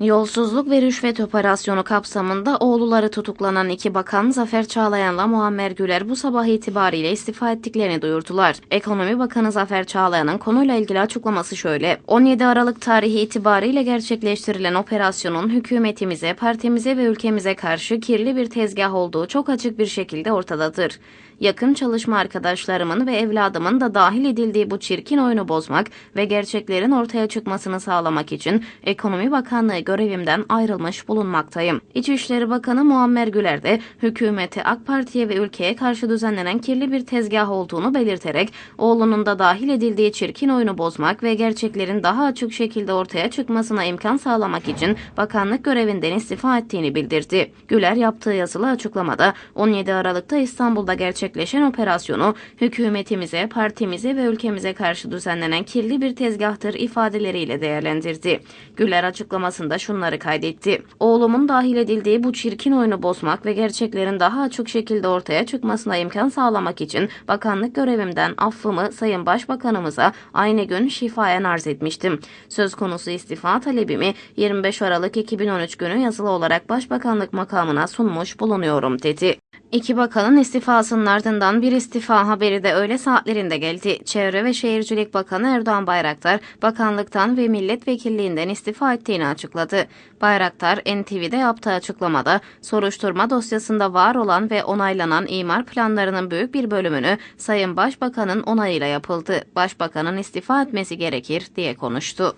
Yolsuzluk ve rüşvet operasyonu kapsamında oğulları tutuklanan iki bakan Zafer Çağlayan'la Muammer Güler bu sabah itibariyle istifa ettiklerini duyurdular. Ekonomi Bakanı Zafer Çağlayan'ın konuyla ilgili açıklaması şöyle. 17 Aralık tarihi itibariyle gerçekleştirilen operasyonun hükümetimize, partimize ve ülkemize karşı kirli bir tezgah olduğu çok açık bir şekilde ortadadır. Yakın çalışma arkadaşlarımın ve evladımın da dahil edildiği bu çirkin oyunu bozmak ve gerçeklerin ortaya çıkmasını sağlamak için Ekonomi Bakanlığı görevimden ayrılmış bulunmaktayım. İçişleri Bakanı Muammer Güler de hükümeti AK Parti'ye ve ülkeye karşı düzenlenen kirli bir tezgah olduğunu belirterek oğlunun da dahil edildiği çirkin oyunu bozmak ve gerçeklerin daha açık şekilde ortaya çıkmasına imkan sağlamak için bakanlık görevinden istifa ettiğini bildirdi. Güler yaptığı yazılı açıklamada 17 Aralık'ta İstanbul'da gerçekleşen operasyonu hükümetimize, partimize ve ülkemize karşı düzenlenen kirli bir tezgahtır ifadeleriyle değerlendirdi. Güler açıklamasında şunları kaydetti. Oğlumun dahil edildiği bu çirkin oyunu bozmak ve gerçeklerin daha açık şekilde ortaya çıkmasına imkan sağlamak için bakanlık görevimden affımı Sayın Başbakanımıza aynı gün şifayen arz etmiştim. Söz konusu istifa talebimi 25 Aralık 2013 günü yazılı olarak Başbakanlık makamına sunmuş bulunuyorum dedi. İki bakanın istifasının ardından bir istifa haberi de öğle saatlerinde geldi. Çevre ve Şehircilik Bakanı Erdoğan Bayraktar, bakanlıktan ve milletvekilliğinden istifa ettiğini açıkladı. Bayraktar, NTV'de yaptığı açıklamada, soruşturma dosyasında var olan ve onaylanan imar planlarının büyük bir bölümünü Sayın Başbakan'ın onayıyla yapıldı. Başbakanın istifa etmesi gerekir diye konuştu.